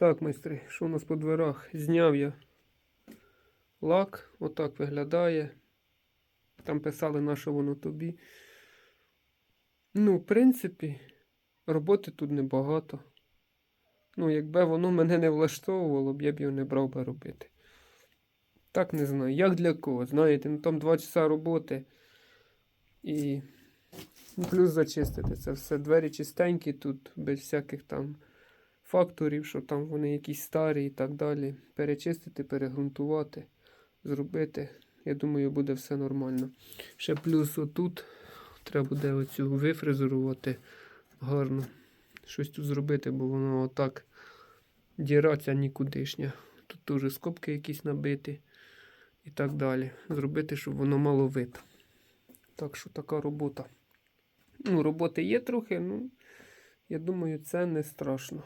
Так, майстри, що у нас по дверах? Зняв я лак, отак виглядає. Там писали, на що воно тобі. Ну, в принципі, роботи тут небагато. Ну, якби воно мене не влаштовувало б, я б його не брав би робити. Так не знаю. Як для кого? Знаєте, ну там 2 часа роботи і плюс зачистити це все. Двері чистенькі тут, без всяких там факторів, що там вони якісь старі і так далі. Перечистити, перегрунтувати, зробити. Я думаю, буде все нормально. Ще плюс отут треба буде оцю вифрезерувати гарно. Щось тут зробити, бо воно отак діра ця нікудишня. Тут теж скобки якісь набиті і так далі. Зробити, щоб воно мало вид. Так що така робота. Ну, роботи є трохи, ну, я думаю, це не страшно.